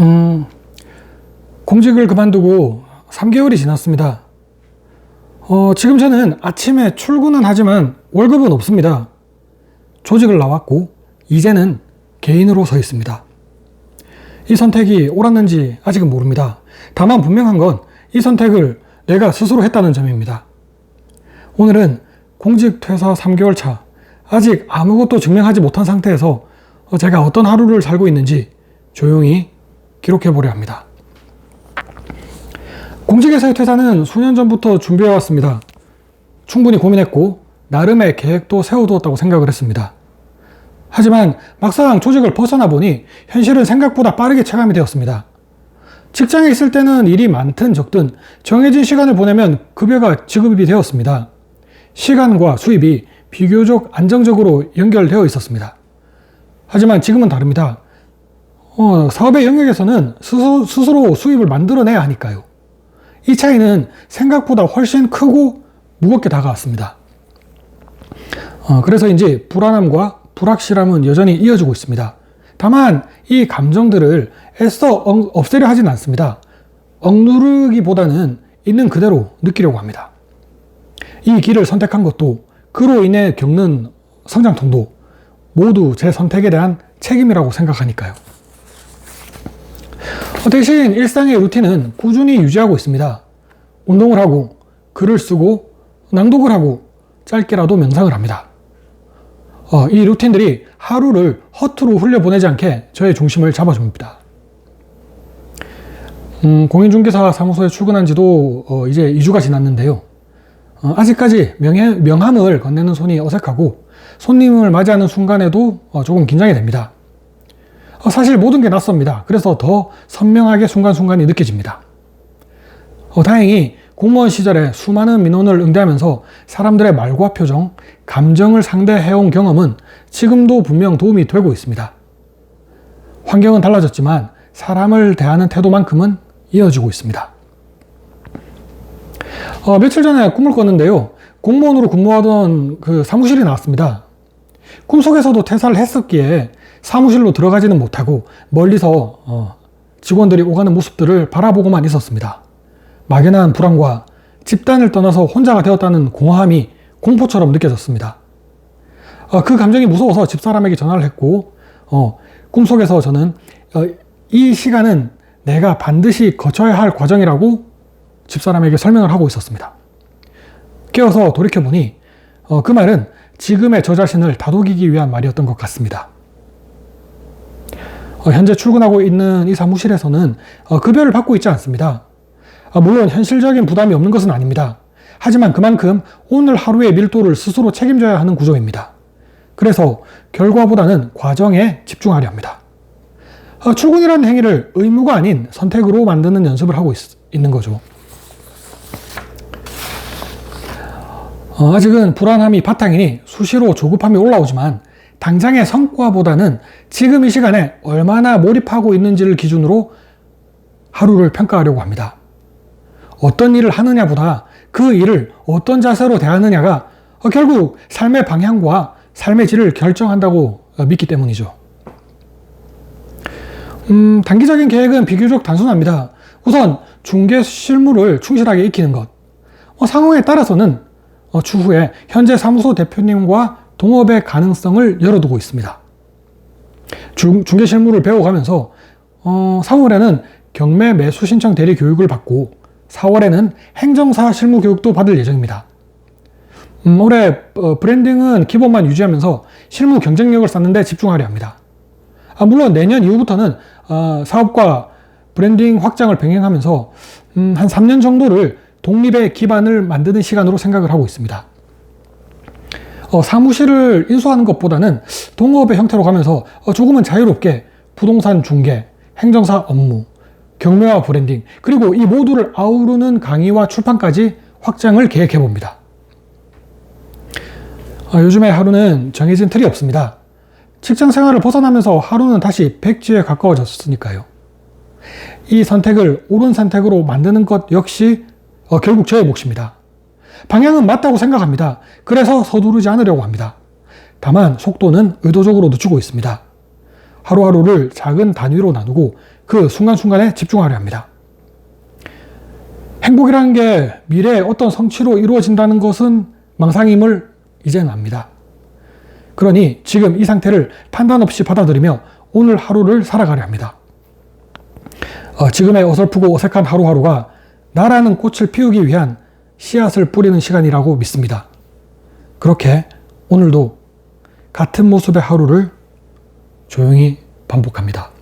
음, 공직을 그만두고 3개월이 지났습니다. 어, 지금 저는 아침에 출근은 하지만 월급은 없습니다. 조직을 나왔고, 이제는 개인으로 서 있습니다. 이 선택이 옳았는지 아직은 모릅니다. 다만 분명한 건 이 선택을 내가 스스로 했다는 점입니다. 오늘은 공직 퇴사 3개월 차, 아직 아무것도 증명하지 못한 상태에서 제가 어떤 하루를 살고 있는지 조용히 기록해 보려 합니다. 공직에서의 퇴사는 수년 전부터 준비해 왔습니다. 충분히 고민했고 나름의 계획도 세워두었다고 생각을 했습니다. 하지만 막상 조직을 벗어나 보니 현실은 생각보다 빠르게 체감이 되었습니다. 직장에 있을 때는 일이 많든 적든 정해진 시간을 보내면 급여가 지급이 되었습니다. 시간과 수입이 비교적 안정적으로 연결되어 있었습니다. 하지만 지금은 다릅니다. 어, 사업의 영역에서는 스스로, 스스로 수입을 만들어내야 하니까요. 이 차이는 생각보다 훨씬 크고 무겁게 다가왔습니다. 어, 그래서인지 불안함과 불확실함은 여전히 이어지고 있습니다. 다만 이 감정들을 애써 없애려 하진 않습니다. 억누르기보다는 있는 그대로 느끼려고 합니다. 이 길을 선택한 것도 그로 인해 겪는 성장통도 모두 제 선택에 대한 책임이라고 생각하니까요. 대신 일상의 루틴은 꾸준히 유지하고 있습니다. 운동을 하고, 글을 쓰고, 낭독을 하고, 짧게라도 명상을 합니다. 어, 이 루틴들이 하루를 허투루 흘려보내지 않게 저의 중심을 잡아줍니다. 음, 공인중개사 사무소에 출근한 지도 어, 이제 2주가 지났는데요. 어, 아직까지 명예, 명함을 건네는 손이 어색하고 손님을 맞이하는 순간에도 어, 조금 긴장이 됩니다. 어, 사실 모든 게 낯섭니다. 그래서 더 선명하게 순간순간이 느껴집니다. 어, 다행히 공무원 시절에 수많은 민원을 응대하면서 사람들의 말과 표정, 감정을 상대해온 경험은 지금도 분명 도움이 되고 있습니다. 환경은 달라졌지만 사람을 대하는 태도만큼은 이어지고 있습니다. 어, 며칠 전에 꿈을 꿨는데요. 공무원으로 근무하던 그 사무실이 나왔습니다. 꿈속에서도 퇴사를 했었기에 사무실로 들어가지는 못하고 멀리서 어, 직원들이 오가는 모습들을 바라보고만 있었습니다. 막연한 불안과 집단을 떠나서 혼자가 되었다는 공허함이 공포처럼 느껴졌습니다. 어, 그 감정이 무서워서 집사람에게 전화를 했고, 어, 꿈속에서 저는 어, 이 시간은 내가 반드시 거쳐야 할 과정이라고 집사람에게 설명을 하고 있었습니다. 깨어서 돌이켜보니 어, 그 말은 지금의 저 자신을 다독이기 위한 말이었던 것 같습니다. 어, 현재 출근하고 있는 이 사무실에서는 어, 급여를 받고 있지 않습니다. 아, 물론 현실적인 부담이 없는 것은 아닙니다. 하지만 그만큼 오늘 하루의 밀도를 스스로 책임져야 하는 구조입니다. 그래서 결과보다는 과정에 집중하려 합니다. 아, 출근이라는 행위를 의무가 아닌 선택으로 만드는 연습을 하고 있, 는 거죠. 어, 아직은 불안함이 바탕이니 수시로 조급함이 올라오지만 당장의 성과보다는 지금 이 시간에 얼마나 몰입하고 있는지를 기준으로 하루를 평가하려고 합니다. 어떤 일을 하느냐보다 그 일을 어떤 자세로 대하느냐가 결국 삶의 방향과 삶의 질을 결정한다고 믿기 때문이죠. 음, 단기적인 계획은 비교적 단순합니다. 우선 중개 실무를 충실하게 익히는 것. 어, 상황에 따라서는 어, 추후에 현재 사무소 대표님과 동업의 가능성을 열어두고 있습니다. 중, 중개 실무를 배워가면서 어, 3월에는 경매 매수 신청 대리 교육을 받고 4월에는 행정사 실무 교육도 받을 예정입니다. 음, 올해 어, 브랜딩은 기본만 유지하면서 실무 경쟁력을 쌓는데 집중하려 합니다. 아, 물론 내년 이후부터는 어, 사업과 브랜딩 확장을 병행하면서 음, 한 3년 정도를 독립의 기반을 만드는 시간으로 생각을 하고 있습니다. 어, 사무실을 인수하는 것보다는 동업의 형태로 가면서 어, 조금은 자유롭게 부동산 중개, 행정사 업무, 경매와 브랜딩, 그리고 이 모두를 아우르는 강의와 출판까지 확장을 계획해 봅니다. 아, 요즘에 하루는 정해진 틀이 없습니다. 직장 생활을 벗어나면서 하루는 다시 백지에 가까워졌으니까요. 이 선택을 옳은 선택으로 만드는 것 역시 어, 결국 저의 몫입니다. 방향은 맞다고 생각합니다. 그래서 서두르지 않으려고 합니다. 다만 속도는 의도적으로 늦추고 있습니다. 하루하루를 작은 단위로 나누고 그 순간순간에 집중하려 합니다. 행복이라는 게 미래의 어떤 성취로 이루어진다는 것은 망상임을 이제는 압니다. 그러니 지금 이 상태를 판단 없이 받아들이며 오늘 하루를 살아가려 합니다. 어, 지금의 어설프고 어색한 하루하루가 나라는 꽃을 피우기 위한 씨앗을 뿌리는 시간이라고 믿습니다. 그렇게 오늘도 같은 모습의 하루를 조용히 반복합니다.